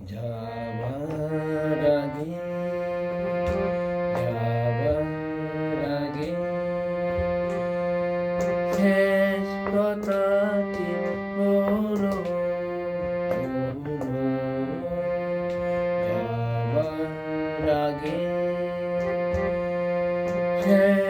যাবার আগে যাবার আগে শেষ কথাটি বলো যাবার আগে শেষ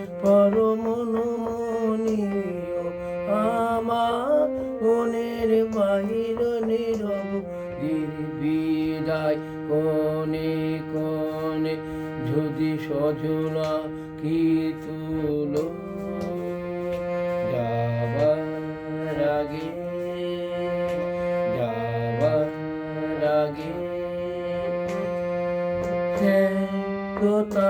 পরমনমনীয় আমার মনের বাহির নীরব বিদায় কোনে কোনে যদি সজনা কি তুলো? যাবার আগে যাবার আগে। কথা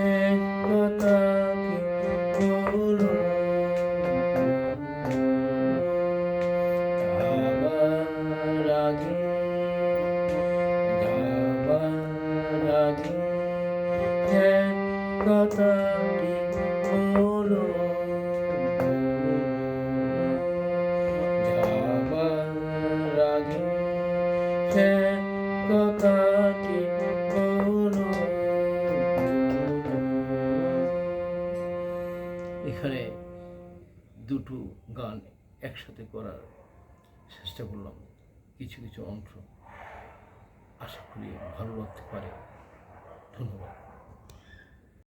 আগে কথাটি বলো। এখানে দুটো গান একসাথে করার চেষ্টা করলাম। কিছু কিছু অংশ আশা করি ভালো লাগতে পারে।